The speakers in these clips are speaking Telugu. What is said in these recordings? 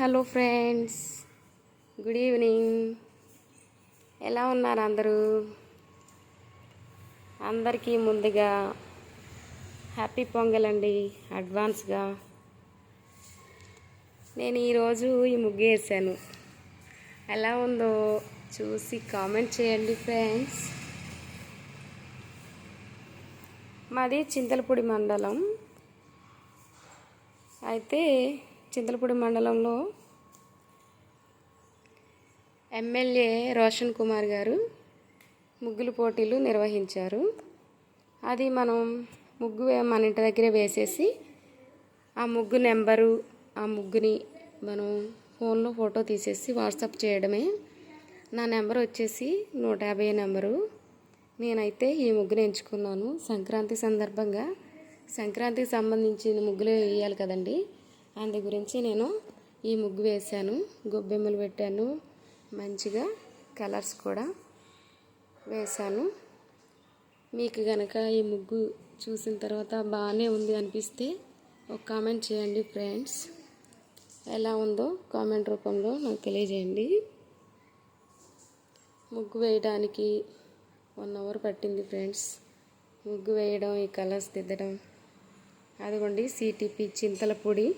Hello friends good evening. ఎలా ఉన్నారు అందరూ? అందరికీ ముందుగా హ్యాపీ పొంగల్ అండి అడ్వాన్స్గా. నేను ఈరోజు ఈ ముగ్గు వేసాను ఎలా ఉందో చూసి కామెంట్ చేయండి ఫ్రెండ్స్. మాది చింతలపూడి మండలం. అయితే చింతలపూడి మండలంలో ఎమ్మెల్యే రోషన్ కుమార్ గారు ముగ్గులు పోటీలు నిర్వహించారు. అది మనం ముగ్గు మన ఇంటి దగ్గరే వేసేసి ఆ ముగ్గు నెంబరు ఆ ముగ్గుని మనం ఫోన్లో ఫోటో తీసేసి వాట్సాప్ చేయడమే. నా నెంబర్ వచ్చేసి నూట యాభై నెంబరు. నేనైతే ఈ ముగ్గుని ఎంచుకున్నాను. సంక్రాంతి సందర్భంగా సంక్రాంతికి సంబంధించిన ముగ్గులు వేయాలి కదండి. అందు గురించి నేను ఈ ముగ్గు వేశాను. గొబ్బెమ్మలు పెట్టాను. మంచిగా కలర్స్ కూడా వేశాను. మీకు కనుక ఈ ముగ్గు చూసిన తర్వాత బాగానే ఉంది అనిపిస్తే ఒక కామెంట్ చేయండి ఫ్రెండ్స్. ఎలా ఉందో కామెంట్ రూపంలో నాకు తెలియజేయండి. ముగ్గు వేయడానికి వన్ అవర్ పట్టింది ఫ్రెండ్స్. ముగ్గు వేయడం ఈ కలర్స్ దిద్దడం. అదిగోండి సీటీపీ చింతల పొడి.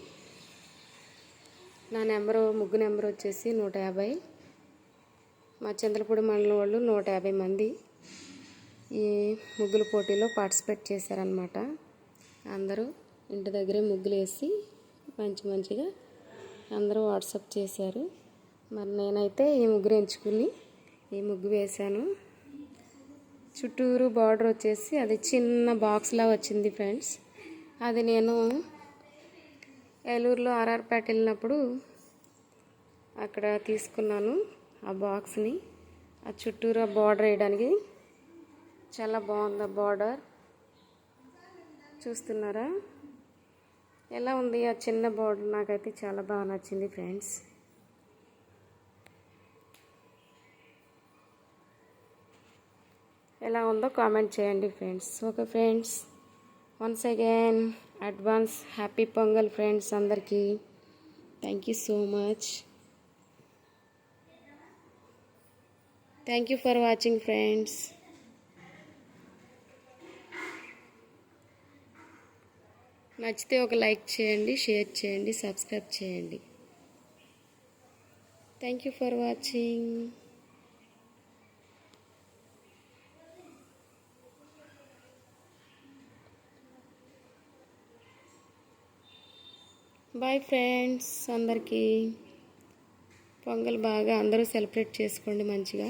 నా నెంబరు ముగ్గు నెంబర్ వచ్చేసి నూట యాభై. మా చంద్రపూడి మండలం వాళ్ళు నూట యాభై మంది ఈ ముగ్గుల పోటీలో పార్టిసిపేట్ చేశారనమాట అందరూ ఇంటి దగ్గరే ముగ్గులు వేసి మంచి మంచిగా అందరూ వాట్సప్ చేశారు. మరి నేనైతే ఈ ముగ్గురు ఎంచుకుని ఈ ముగ్గు వేశాను. చుట్టూరు బార్డర్ వచ్చేసి అది చిన్న బాక్స్లా వచ్చింది ఫ్రెండ్స్. అది నేను ఏలూరులో ఆర్ఆర్పేట వెళ్ళినప్పుడు అక్కడ తీసుకున్నాను ఆ బాక్స్ని. ఆ చుట్టూరు బార్డర్ వేయడానికి చాలా బాగుంది ఆ బార్డర్. చూస్తున్నారా? ఎలా ఉంది ఆ చిన్న బార్డర్? నాకైతే చాలా బాగా నచ్చింది ఫ్రెండ్స్. ఎలా ఉందో కామెంట్ చేయండి friends. Okay friends. Once again advance happy Pongal friends అందరికీ. Thank you so much thank you for watching friends నచ్చితే ఒక లైక్ చేయండి షేర్ చేయండి సబ్స్క్రైబ్ చేయండి. Thank you for watching bye friends అందరికీ. పొంగల్ బాగా అందరూ సెలబ్రేట్ చేసుకోండి మంచిగా.